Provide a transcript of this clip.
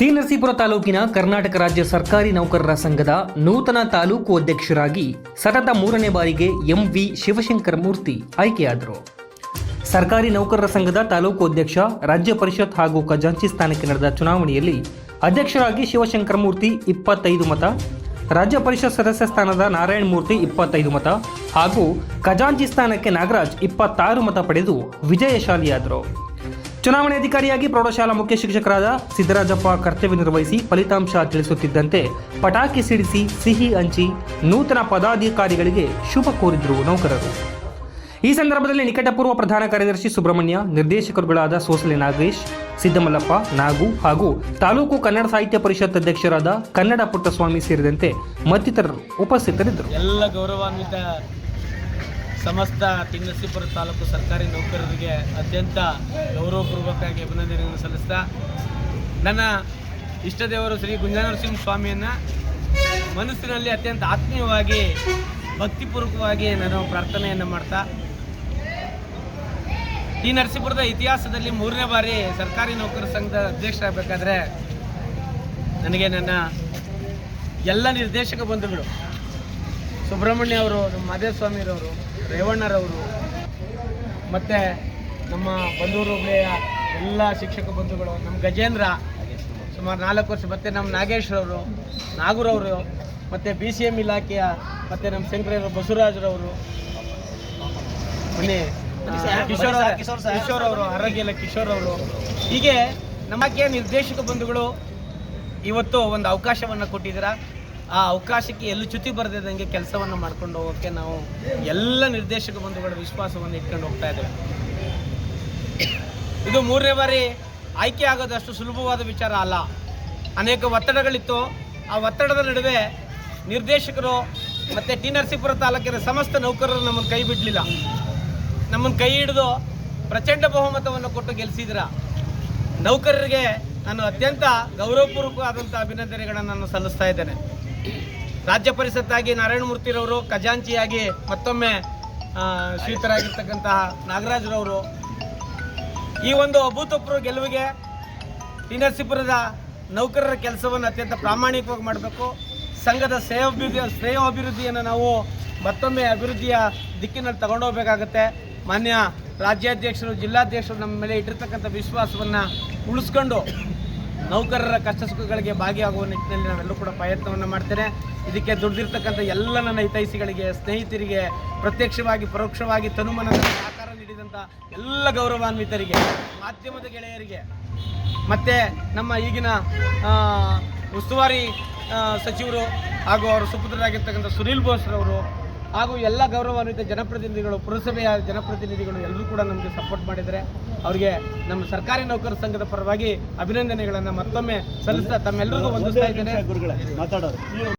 T Narasipura ತಾಲೂಕಿನ ಕರ್ನಾಟಕ ರಾಜ್ಯ ಸರ್ಕಾರಿ ನೌಕರರ ಸಂಘದ ನೂತನ ತಾಲೂಕು ಅಧ್ಯಕ್ಷರಾಗಿ ಸತತ ಮೂರನೇ ಬಾರಿಗೆ ಎಂ ವಿ ಶಿವಶಂಕರ ಮೂರ್ತಿ ಆಯ್ಕೆಯಾದರು. ಸರ್ಕಾರಿ ನೌಕರರ ಸಂಘದ ತಾಲೂಕು ಅಧ್ಯಕ್ಷ, ರಾಜ್ಯ ಪರಿಷತ್ ಹಾಗೂ ಖಜಾಂಚಿ ಸ್ಥಾನಕ್ಕೆ ನಡೆದ ಚುನಾವಣೆಯಲ್ಲಿ ಅಧ್ಯಕ್ಷರಾಗಿ ಶಿವಶಂಕರ ಮೂರ್ತಿ ಇಪ್ಪತ್ತೈದು ಮತ, ರಾಜ್ಯ ಪರಿಷತ್ ಸದಸ್ಯ ಸ್ಥಾನದ ನಾರಾಯಣ ಮೂರ್ತಿ ಇಪ್ಪತ್ತೈದು ಮತ ಹಾಗೂ ಖಜಾಂಚಿ ಸ್ಥಾನಕ್ಕೆ ನಾಗರಾಜ್ ಇಪ್ಪತ್ತಾರು ಮತ ಪಡೆದು ವಿಜಯಶಾಲಿಯಾದರು. ಚುನಾವಣೆ ಅಧಿಕಾರಿಯಾಗಿ ಪ್ರೌಢಶಾಲಾ ಮುಖ್ಯ ಶಿಕ್ಷಕರಾದ ಸಿದ್ದರಾಜಪ್ಪ ಕರ್ತವ್ಯ ನಿರ್ವಹಿಸಿ ಫಲಿತಾಂಶ ತಿಳಿಸುತ್ತಿದ್ದಂತೆ ಪಟಾಕಿ ಸಿಡಿಸಿ ಸಿಹಿ ಹಂಚಿ ನೂತನ ಪದಾಧಿಕಾರಿಗಳಿಗೆ ಶುಭ ಕೋರಿದ್ರು ನೌಕರರು. ಈ ಸಂದರ್ಭದಲ್ಲಿ ನಿಕಟಪೂರ್ವ ಪ್ರಧಾನ ಕಾರ್ಯದರ್ಶಿ ಸುಬ್ರಹ್ಮಣ್ಯ, ನಿರ್ದೇಶಕರುಗಳಾದ ಸೋಸಲೆ ನಾಗೇಶ್, ಸಿದ್ದಮಲ್ಲಪ್ಪ, ನಾಗು ಹಾಗೂ ತಾಲೂಕು ಕನ್ನಡ ಸಾಹಿತ್ಯ ಪರಿಷತ್ ಅಧ್ಯಕ್ಷರಾದ ಕನ್ನಡ ಪುಟ್ಟಸ್ವಾಮಿ ಸೇರಿದಂತೆ ಮತ್ತಿತರರು ಉಪಸ್ಥಿತರಿದ್ದರು. ಎಲ್ಲ ಗೌರವಾನ್ವಿತ ಸಮಸ್ತ ತಿಂಗಸಿಪುರ ತಾಲೂಕು ಸರ್ಕಾರಿ ನೌಕರರಿಗೆ ಅತ್ಯಂತ ಗೌರವಪೂರ್ವಕವಾಗಿ ಅಭಿನಂದನೆಗಳನ್ನು ಸಲ್ಲಿಸ್ತಾ ನನ್ನ ಇಷ್ಟ ದೇವರು ಶ್ರೀ ಗುಂಜಾನರಸಿಂಹ ಸ್ವಾಮಿಯನ್ನು ಮನಸ್ಸಿನಲ್ಲಿ ಅತ್ಯಂತ ಆತ್ಮೀಯವಾಗಿ, ಭಕ್ತಿಪೂರ್ವಕವಾಗಿ ನಾನು ಪ್ರಾರ್ಥನೆಯನ್ನು ಮಾಡ್ತಾ ಈ ನರಸೀಪುರದ ಇತಿಹಾಸದಲ್ಲಿ ಮೂರನೇ ಬಾರಿ ಸರ್ಕಾರಿ ನೌಕರ ಸಂಘದ ಅಧ್ಯಕ್ಷರಾಗಬೇಕಾದ್ರೆ ನನಗೆ ನನ್ನ ಎಲ್ಲ ನಿರ್ದೇಶಕ ಬಂಧುಗಳು ಸುಬ್ರಹ್ಮಣ್ಯ ಅವರು ನಮ್ಮ ಮಾದೇಸ್ವಾಮಿರವರು ರೇವಣ್ಣರವರು ಮತ್ತು ನಮ್ಮ ಬಂದೂರು ಹುಬ್ಳಿಯ ಎಲ್ಲ ಶಿಕ್ಷಕ ಬಂಧುಗಳು ನಮ್ಮ ಗಜೇಂದ್ರ ಸುಮಾರು ನಾಲ್ಕು ವರ್ಷ ಮತ್ತು ನಮ್ಮ ನಾಗೇಶ್ರವರು ನಾಗೂರವರು ಮತ್ತು ಬಿ ಸಿ ಎಂ ಇಲಾಖೆಯ ಮತ್ತು ನಮ್ಮ ಶಂಕರ ಬಸವರಾಜರವರು ಮನೆ ಕಿಶೋರ್ ಕಿಶೋರ್ ಅವರು ಆರೋಗ್ಯ ಇಲಾಖೆ ಕಿಶೋರ್ ಅವರು ಹೀಗೆ ನಮಗೆ ನಿರ್ದೇಶಕ ಬಂಧುಗಳು ಇವತ್ತು ಒಂದು ಅವಕಾಶವನ್ನು ಕೊಟ್ಟಿದ್ದೀರಾ? ಆ ಅವಕಾಶಕ್ಕೆ ಎಲ್ಲೂ ಚ್ಯುತಿ ಬರದಿದ್ದಂಗೆ ಕೆಲಸವನ್ನು ಮಾಡ್ಕೊಂಡು ಹೋಗೋಕ್ಕೆ ನಾವು ಎಲ್ಲ ನಿರ್ದೇಶಕ ಬಂಧುಗಳ ವಿಶ್ವಾಸವನ್ನು ಇಟ್ಕೊಂಡು ಹೋಗ್ತಾ ಇದ್ದೇವೆ. ಇದು ಮೂರನೇ ಬಾರಿ ಆಯ್ಕೆ ಆಗೋದಷ್ಟು ಸುಲಭವಾದ ವಿಚಾರ ಅಲ್ಲ. ಅನೇಕ ಒತ್ತಡಗಳಿತ್ತು. ಆ ಒತ್ತಡದ ನಡುವೆ ನಿರ್ದೇಶಕರು ಮತ್ತು ಟಿ ನರಸೀಪುರ ತಾಲೂಕಿನ ಸಮಸ್ತ ನೌಕರರು ನಮ್ಮನ್ನು ಕೈ ಬಿಡಲಿಲ್ಲ. ನಮ್ಮನ್ನು ಕೈ ಹಿಡಿದು ಪ್ರಚಂಡ ಬಹುಮತವನ್ನು ಕೊಟ್ಟು ಗೆಲ್ಲಿಸಿದ್ರ ನೌಕರರಿಗೆ ನಾನು ಅತ್ಯಂತ ಗೌರವಪೂರ್ವಕವಾದಂಥ ಅಭಿನಂದನೆಗಳನ್ನು ನಾನು ಸಲ್ಲಿಸ್ತಾ ಇದ್ದೇನೆ. ರಾಜ್ಯ ಪರಿಷತ್ತಾಗಿ ನಾರಾಯಣಮೂರ್ತಿರವರು ಖಜಾಂಚಿಯಾಗಿ ಮತ್ತೊಮ್ಮೆ ಶ್ರೀತರಾಗಿರ್ತಕ್ಕಂತಹ ನಾಗರಾಜ್ರವರು ಈ ಒಂದು ಅಭೂತಪೂರ್ವ ಗೆಲುವಿಗೆ ನರಸೀಪುರದ ನೌಕರರ ಕೆಲಸವನ್ನು ಅತ್ಯಂತ ಪ್ರಾಮಾಣಿಕವಾಗಿ ಮಾಡಬೇಕು. ಸಂಘದ ಶ್ರೇಯೋಭಿವೃದ್ಧಿ ಶ್ರೇಯೋಭಿವೃದ್ಧಿಯನ್ನು ನಾವು ಮತ್ತೊಮ್ಮೆ ಅಭಿವೃದ್ಧಿಯ ದಿಕ್ಕಿನಲ್ಲಿ ತಗೊಂಡೋಗ್ಬೇಕಾಗತ್ತೆ ಮಾನ್ಯ ರಾಜ್ಯಾಧ್ಯಕ್ಷರು, ಜಿಲ್ಲಾಧ್ಯಕ್ಷರು ನಮ್ಮ ಮೇಲೆ ಇಟ್ಟಿರ್ತಕ್ಕಂಥ ವಿಶ್ವಾಸವನ್ನು ಉಳಿಸ್ಕೊಂಡು ನೌಕರರ ಕಷ್ಟ ಸುಖಗಳಿಗೆ ಭಾಗಿಯಾಗುವ ನಿಟ್ಟಿನಲ್ಲಿ ನಾವೆಲ್ಲರೂ ಕೂಡ ಪ್ರಯತ್ನವನ್ನು ಮಾಡ್ತೇನೆ. ಇದಕ್ಕೆ ದುಡ್ದಿರ್ತಕ್ಕಂಥ ಎಲ್ಲ ನನ್ನ ಹಿತೈಷಿಗಳಿಗೆ, ಸ್ನೇಹಿತರಿಗೆ, ಪ್ರತ್ಯಕ್ಷವಾಗಿ, ಪರೋಕ್ಷವಾಗಿ ತನುಮನದ ಆಕಾರ ನೀಡಿದಂಥ ಎಲ್ಲ ಗೌರವಾನ್ವಿತರಿಗೆ, ಮಾಧ್ಯಮದ ಗೆಳೆಯರಿಗೆ, ಮತ್ತು ನಮ್ಮ ಈಗಿನ ಉಸ್ತುವಾರಿ ಸಚಿವರು ಹಾಗೂ ಅವರ ಸುಪುತ್ರರಾಗಿರ್ತಕ್ಕಂಥ ಸುನೀಲ್ ಬೋಸ್ರವರು ಹಾಗೂ ಎಲ್ಲ ಗೌರವಾನ್ವಿತ ಜನಪ್ರತಿನಿಧಿಗಳು ಪುರಸಭೆಯ ಜನಪ್ರತಿನಿಧಿಗಳು ಎಲ್ಲರೂ ಕೂಡ ನಮಗೆ ಸಪೋರ್ಟ್ ಮಾಡಿದರೆ ಅವರಿಗೆ ನಮ್ಮ ಸರ್ಕಾರಿ ನೌಕರ ಸಂಘದ ಪರವಾಗಿ ಅಭಿನಂದನೆಗಳನ್ನು ಮತ್ತೊಮ್ಮೆ ಸಲ್ಲಿಸ್ತಾ ತಮ್ಮೆಲ್ಲರಿಗೂ ಹೊಂದಿಸ್ತಾ ಇದ್ದೇನೆ.